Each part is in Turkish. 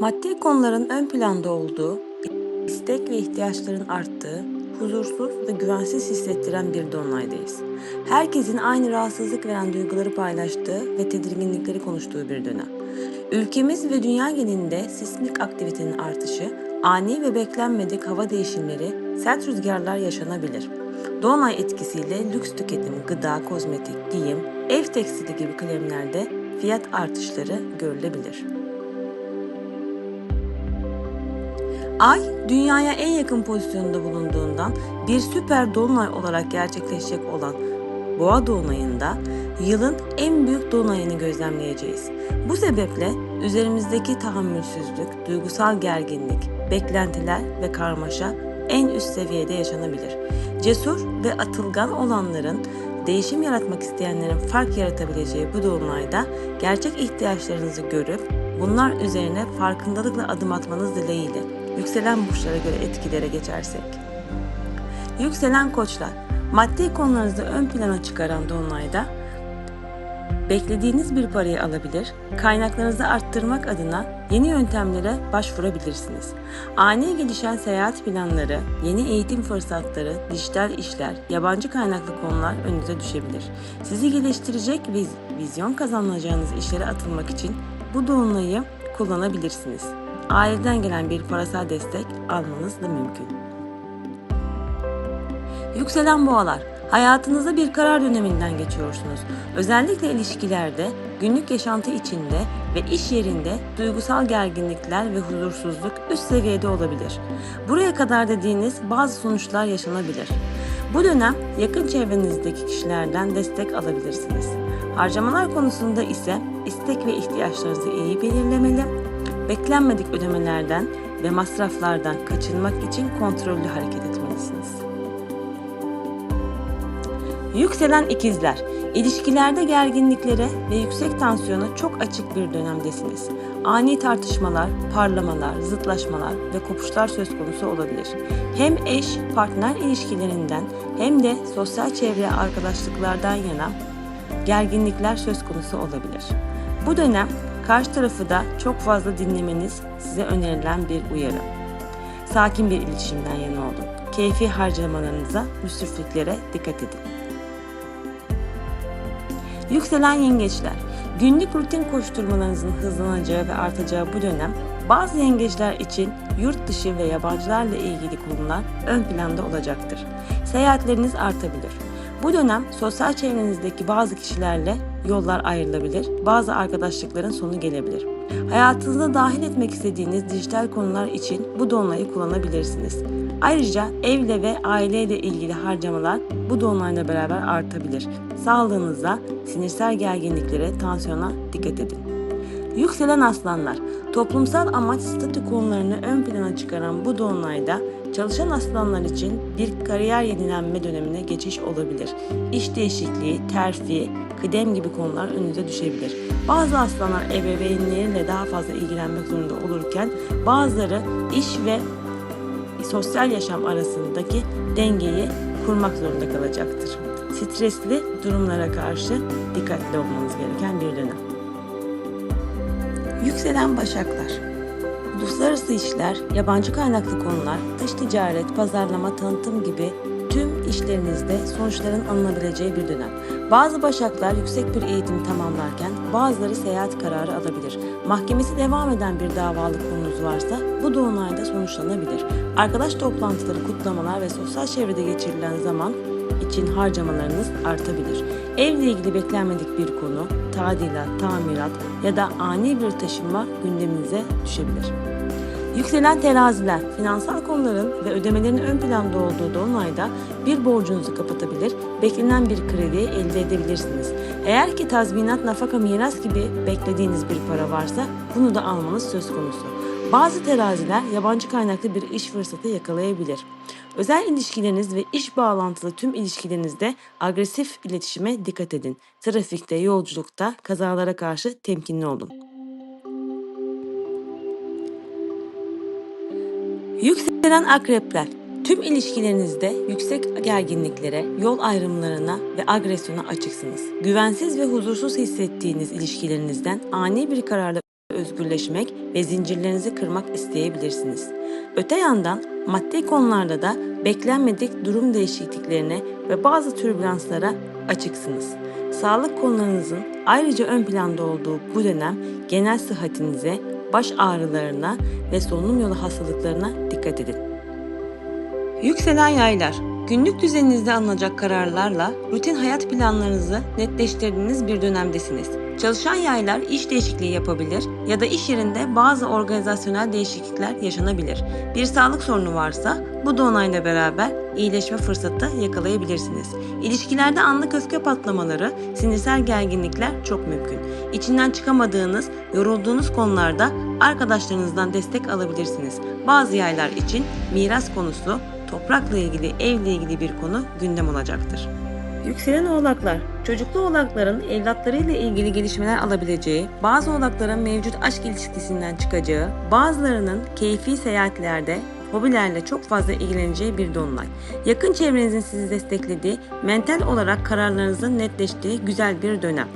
Maddi konuların ön planda olduğu, istek ve ihtiyaçların arttığı, huzursuz ve güvensiz hissettiren bir dolunay'dayız. Herkesin aynı rahatsızlık veren duyguları paylaştığı ve tedirginlikleri konuştuğu bir dönem. Ülkemiz ve dünya genelinde sismik aktivitenin artışı, ani ve beklenmedik hava değişimleri, sert rüzgarlar yaşanabilir. Dolunay etkisiyle lüks tüketim, gıda, kozmetik, giyim, ev tekstili gibi kalemlerde fiyat artışları görülebilir. Ay, dünyaya en yakın pozisyonda bulunduğundan bir süper dolunay olarak gerçekleşecek olan Boğa dolunayında yılın en büyük dolunayını gözlemleyeceğiz. Bu sebeple üzerimizdeki tahammülsüzlük, duygusal gerginlik, beklentiler ve karmaşa en üst seviyede yaşanabilir. Cesur ve atılgan olanların değişim yaratmak isteyenlerin fark yaratabileceği bu dolunayda gerçek ihtiyaçlarınızı görüp bunlar üzerine farkındalıkla adım atmanız dileğiyle yükselen burçlara göre etkilere geçersek. Yükselen koçlar, maddi konularınızı ön plana çıkaran dolunayda beklediğiniz bir parayı alabilir, kaynaklarınızı arttırmak adına yeni yöntemlere başvurabilirsiniz. Ani gelişen seyahat planları, yeni eğitim fırsatları, dijital işler, yabancı kaynaklı konular önünüze düşebilir. Sizi geliştirecek ve vizyon kazanacağınız işlere atılmak için bu dolunayı kullanabilirsiniz. Aileden gelen bir parasal destek almanız da mümkün. Yükselen boğalar, hayatınızda bir karar döneminden geçiyorsunuz. Özellikle ilişkilerde, günlük yaşantı içinde ve iş yerinde duygusal gerginlikler ve huzursuzluk üst seviyede olabilir. Buraya kadar dediğiniz bazı sonuçlar yaşanabilir. Bu dönem yakın çevrenizdeki kişilerden destek alabilirsiniz. Harcamalar konusunda ise istek ve ihtiyaçlarınızı iyi belirlemeli, beklenmedik ödemelerden ve masraflardan kaçınmak için kontrollü hareket etmelisiniz. Yükselen ikizler, ilişkilerde gerginliklere ve yüksek tansiyona çok açık bir dönemdesiniz. Ani tartışmalar, parlamalar, zıtlaşmalar ve kopuşlar söz konusu olabilir. Hem eş, partner ilişkilerinden hem de sosyal çevre arkadaşlıklardan yana gerginlikler söz konusu olabilir. Bu dönem karşı tarafı da çok fazla dinlemeniz size önerilen bir uyarı. Sakin bir iletişimden yana olun. Keyfi harcamalarınıza, müsrifliklere dikkat edin. Yükselen yengeçler, günlük rutin koşturmalarınızın hızlanacağı ve artacağı bu dönem bazı yengeçler için yurt dışı ve yabancılarla ilgili konular ön planda olacaktır. Seyahatleriniz artabilir. Bu dönem sosyal çevrenizdeki bazı kişilerle yollar ayrılabilir, bazı arkadaşlıkların sonu gelebilir. Hayatınıza dahil etmek istediğiniz dijital konular için bu dolunayı kullanabilirsiniz. Ayrıca evle ve aileyle ilgili harcamalar bu dolunayla beraber artabilir. Sağlığınıza, sinirsel gerginliklere, tansiyona dikkat edin. Yükselen aslanlar, toplumsal amaç statü konularını ön plana çıkaran bu dolunayda çalışan aslanlar için bir kariyer yenilenme dönemine geçiş olabilir. İş değişikliği, terfi, kıdem gibi konular önünüze düşebilir. Bazı aslanlar ebeveynleriyle daha fazla ilgilenmek zorunda olurken bazıları iş ve sosyal yaşam arasındaki dengeyi kurmak zorunda kalacaktır. Stresli durumlara karşı dikkatli olmanız gereken bir dönem. Yükselen Başaklar Uluslararası işler, yabancı kaynaklı konular, dış ticaret, pazarlama, tanıtım gibi tüm işlerinizde sonuçların alınabileceği bir dönem. Bazı başaklar yüksek bir eğitim tamamlarken bazıları seyahat kararı alabilir. Mahkemesi devam eden bir davalık konunuz varsa bu dolunayda sonuçlanabilir. Arkadaş toplantıları, kutlamalar ve sosyal çevrede geçirilen zaman için harcamalarınız artabilir. Evle ilgili beklenmedik bir konu, tadilat, tamirat ya da ani bir taşınma gündeminize düşebilir. Yükselen teraziler, finansal konuların ve ödemelerin ön planda olduğu dolunayda bir borcunuzu kapatabilir, beklenen bir krediyi elde edebilirsiniz. Eğer ki tazminat, nafaka, miras gibi beklediğiniz bir para varsa bunu da almanız söz konusu. Bazı teraziler yabancı kaynaklı bir iş fırsatı yakalayabilir. Özel ilişkileriniz ve iş bağlantılı tüm ilişkilerinizde agresif iletişime dikkat edin. Trafikte, yolculukta kazalara karşı temkinli olun. Yükselen akrepler. Tüm ilişkilerinizde yüksek gerginliklere, yol ayrımlarına ve agresyona açıksınız. Güvensiz ve huzursuz hissettiğiniz ilişkilerinizden ani bir kararla özgürleşmek ve zincirlerinizi kırmak isteyebilirsiniz. Öte yandan maddi konularda da beklenmedik durum değişikliklerine ve bazı türbülanslara açıksınız. Sağlık konularınızın ayrıca ön planda olduğu bu dönem genel sıhhatinize, baş ağrılarına ve solunum yolu hastalıklarına dikkat edin. Yükselen yaylar, günlük düzeninizde alınacak kararlarla rutin hayat planlarınızı netleştirdiğiniz bir dönemdesiniz. Çalışan yaylar iş değişikliği yapabilir ya da iş yerinde bazı organizasyonel değişiklikler yaşanabilir. Bir sağlık sorunu varsa bu donayla beraber iyileşme fırsatı yakalayabilirsiniz. İlişkilerde anlık öfke patlamaları, sinirsel gerginlikler çok mümkün. İçinden çıkamadığınız, yorulduğunuz konularda arkadaşlarınızdan destek alabilirsiniz. Bazı yaylar için miras konusu, toprakla ilgili, evle ilgili bir konu gündem olacaktır. Yükselen oğlaklar, çocuklu oğlakların evlatlarıyla ilgili gelişmeler alabileceği, bazı oğlakların mevcut aşk ilişkisinden çıkacağı, bazılarının keyfi seyahatlerde hobilerle çok fazla ilgileneceği bir dolunay. Yakın çevrenizin sizi desteklediği, mental olarak kararlarınızın netleştiği güzel bir dönem.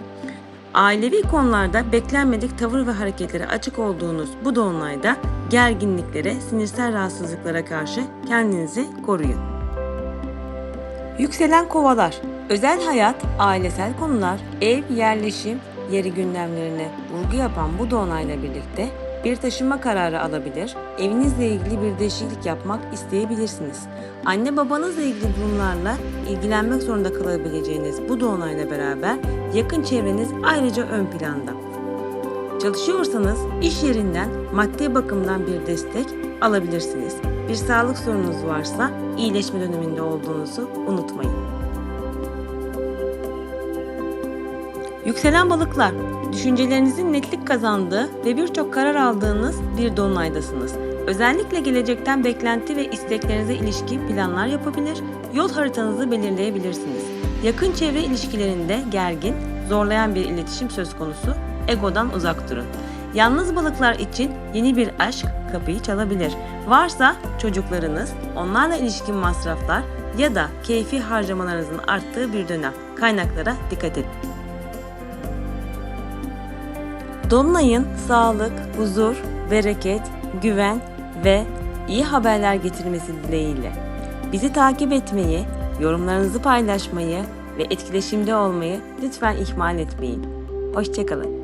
Ailevi konularda beklenmedik tavır ve hareketlere açık olduğunuz bu dolunayda gerginliklere, sinirsel rahatsızlıklara karşı kendinizi koruyun. Yükselen kovalar, özel hayat, ailesel konular, ev, yerleşim, yeri gündemlerine vurgu yapan bu dolunayla birlikte bir taşınma kararı alabilir, evinizle ilgili bir değişiklik yapmak isteyebilirsiniz. Anne babanızla ilgili durumlarla ilgilenmek zorunda kalabileceğiniz bu dolunayla beraber yakın çevreniz ayrıca ön planda. Çalışıyorsanız iş yerinden maddi bakımdan bir destek alabilirsiniz. Bir sağlık sorununuz varsa iyileşme döneminde olduğunuzu unutmayın. Yükselen balıklar, düşüncelerinizin netlik kazandığı ve birçok karar aldığınız bir dolunaydasınız. Özellikle gelecekten beklenti ve isteklerinize ilişkin planlar yapabilir, yol haritanızı belirleyebilirsiniz. Yakın çevre ilişkilerinde gergin, zorlayan bir iletişim söz konusu, egodan uzak durun. Yalnız balıklar için yeni bir aşk kapıyı çalabilir. Varsa çocuklarınız, onlarla ilişkin masraflar ya da keyfi harcamalarınızın arttığı bir dönem. Kaynaklara dikkat edin. Dolunay'ın sağlık, huzur, bereket, güven ve iyi haberler getirmesi dileğiyle. Bizi takip etmeyi, yorumlarınızı paylaşmayı ve etkileşimde olmayı lütfen ihmal etmeyin. Hoşçakalın.